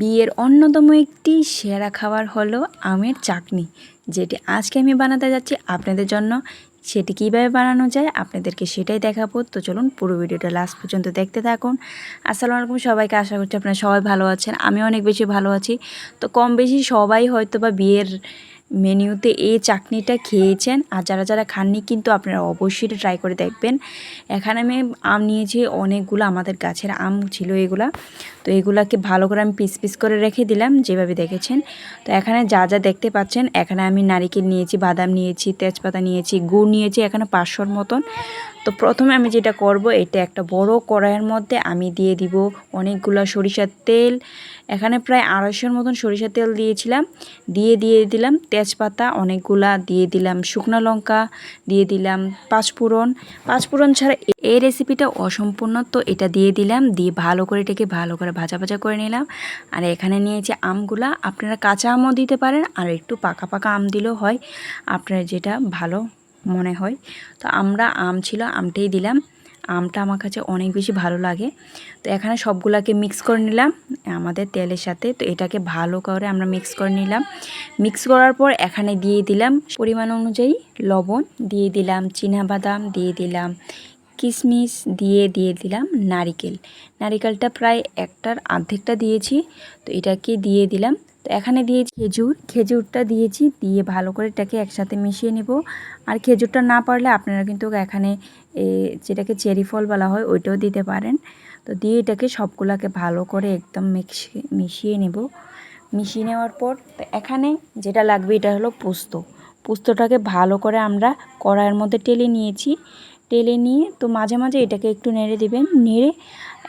বিয়ের অন্যতম একটি সেরা খাবার হলো আমের চাটনি, যেটি আজকে আমি বানাতে যাচ্ছি আপনাদের জন্য। সেটি কীভাবে বানানো যায় আপনাদেরকে সেটাই দেখাবো। তো চলুন পুরো ভিডিওটা লাস্ট পর্যন্ত দেখতে থাকুন। আসসালামু আলাইকুম সবাইকে, আশা করছি আপনারা সবাই ভালো আছেন। আমি অনেক বেশি ভালো আছি। তো কম বেশি সবাই হয়তো বা বিয়ের মেনুতে এই চাটনিটা খেয়েছেন আর যারা যারা খাননি কিন্তু আপনারা অবশ্যই ট্রাই করে দেখবেন। এখানে আমি আম নিয়েছি, অনেকগুলো আমাদের গাছের আম ছিল এগুলা। তো এগুলাকে ভালো করে আমি পিস পিস করে রেখে দিলাম, যেভাবে দেখেছেন। তো এখানে যা যা দেখতে পাচ্ছেন, এখানে আমি নারিকেল নিয়েছি, বাদাম নিয়েছি, তেজপাতা নিয়েছি, গুড় নিয়েছি, এখানে পাঁচশোর মতন। তো প্রথমে আমি যেটা করব, এটা একটা বড় কড়াইয়ের মধ্যে আমি দিয়ে দিব অনেকগুলো সরিষার তেল। এখানে প্রায় আড়াইশোর মতন সরিষার তেল দিয়েছিলাম। দিয়ে দিয়ে দিলাম তেজপাতা, অনেকগুলা দিয়ে দিলাম শুকনো লঙ্কা, দিয়ে দিলাম পাঁচফোড়ন। পাঁচফোড়ন ছাড়া এই রেসিপিটা অসম্পূর্ণ, তো এটা দিয়ে দিলাম, দিয়ে ভালো করে এটাকে ভালো করে ভাজা ভাজা করে নিলাম। আর এখানে নিয়েছি আমগুলা, আপনারা কাঁচা আমও দিতে পারেন, আর একটু পাকা পাকা আম দিলেও হয়। আপনার যেটা ভালো মনে হয়। তো আমরা আম ছিল, আমটাই দিলাম। আমটা আমার কাছে অনেক বেশি ভালো লাগে। তো এখানে সবগুলাকে মিক্স করে নিলাম, আমাদের তেলের সাথে। তো এটাকে ভালো করে আমরা মিক্স করে নিলাম। মিক্স করার পর এখানে দিয়ে দিলাম পরিমাণ অনুযায়ী লবণ, দিয়ে দিলাম বাদাম দিয়ে দিলাম কিশমিশ, দিয়ে দিয়ে দিলাম নারিকেল। নারিকেলটা প্রায় একটার অর্ধেকটা দিয়েছি। তো এটাকে দিয়ে দিলাম এখানে দিয়েছি খেজুর। খেজুরটা দিয়েছি, দিয়ে ভালো করে এটাকে একসাথে মিশিয়ে নেব। আর খেজুরটা না পারলে আপনারা কিন্তু এখানে যেটাকে চেরি ফল বলা হয়, ওইটাও দিতে পারেন। তো দিয়ে এটাকে সবগুলোকে ভালো করে একদম মিক্সি, মিশিয়ে নেব। মিশিয়ে নেওয়ার পর তো এখানে যেটা লাগবে এটা হলো পোস্ত। পোস্তটাকে ভালো করে আমরা কড়াইয়ের মধ্যে টেলে নিয়েছি। টেলে নিয়ে তো মাঝে মাঝে এটাকে একটু নেড়ে দিবেন। নেড়ে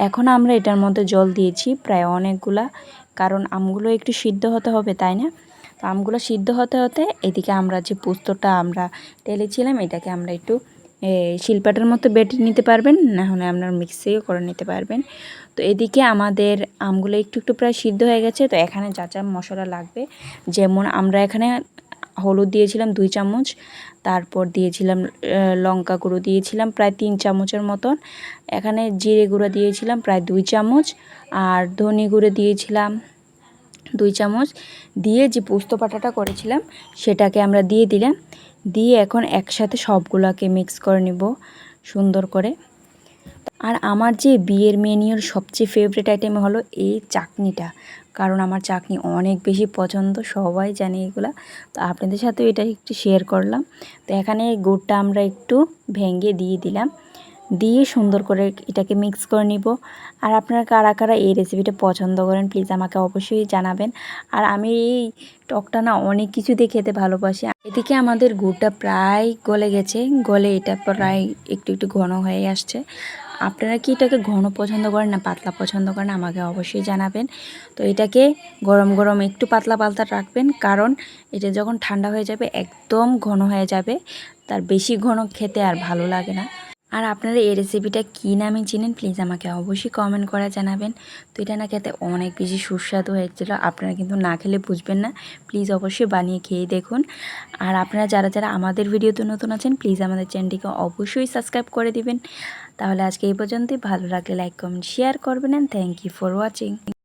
এখন আমরা এটার মধ্যে জল দিয়েছি প্রায় অনেকগুলা। কারণ আমগুলো একটু সিদ্ধ হতে হবে, তাই না? তো আমগুলো সিদ্ধ হতে হতে এদিকে আমরা যে পোস্তটা আমরা টেলেছিলাম এটাকে আমরা একটু শিলপাটার মতো বেটে নিতে পারবেন, না হলে আপনার মিক্সিও করে নিতে পারবেন। তো এদিকে আমাদের আমগুলো একটু একটু প্রায় সিদ্ধ হয়ে গেছে, তো এখানে যা যা মশলা লাগবে, যেমন আমরা এখানে হলুদ দিয়েছিলাম দুই চামচ, তারপর দিয়েছিলাম লঙ্কা গুঁড়ো দিয়েছিলাম প্রায় তিন চামচের মতন, এখানে জিরে গুঁড়ো দিয়েছিলাম প্রায় দুই চামচ, আর ধনে গুঁড়ো দিয়েছিলাম দুই চামচ দিয়ে যে পোস্ত পাটাটা করেছিলাম, সেটাকে আমরা দিয়ে দিলাম। দিয়ে এখন একসাথে সবগুলোকে মিক্স করে নিব সুন্দর করে। আর আমার যে বিয়ের মেনিওর সবচেয়ে ফেভারিট আইটেম হলো এই চাটনিটা কারণ আমার চাটনি অনেক বেশি পছন্দ, সবাই জানে এগুলো। তো আপনাদের সাথেও এটা একটু শেয়ার করলাম। তো এখানে গুড়টা আমরা একটু ভেঙে দিয়ে দিলাম। দিয়ে সুন্দর করে এটাকে মিক্স করে নিব। আর আপনারা কারা কারা এই রেসিপিটা পছন্দ করেন প্লিজ আমাকে অবশ্যই জানাবেন। আর আমি এই টকটা না অনেক কিছু দিয়ে খেতে ভালোবাসি। এদিকে আমাদের গুড়টা প্রায় গলে গেছে, গলে এটা প্রায় একটু একটু ঘন হয়ে আসছে। আপনারা কি এটাকে ঘন পছন্দ করেন না পাতলা পছন্দ করেন, আমাকে অবশ্যই জানাবেন। তো এটাকে গরম গরম একটু পাতলা পাতলা রাখবেন, কারণ এটা যখন ঠান্ডা হয়ে যাবে, একদম ঘন হয়ে যাবে। তার বেশি ঘন খেতে আর ভালো লাগে না। আর আপনারা এই রেসিপিটা কী নামে চিনেন প্লিজ আমাকে অবশ্যই কমেন্ট করে জানাবেন। তো এটা না খেতে অনেক বেশি সুস্বাদু হয়েছিল, আপনারা কিন্তু না খেলে বুঝবেন না। প্লিজ অবশ্যই বানিয়ে খেয়ে দেখুন। আর আপনারা যারা যারা আমাদের ভিডিওতে নতুন আছেন প্লিজ আমাদের চ্যানেলটিকে অবশ্যই সাবস্ক্রাইব করে দিবেন। তাহলে আজকে এই পর্যন্তই। ভালো লাগলে লাইক কমেন্ট শেয়ার করবেন। And thank you for watching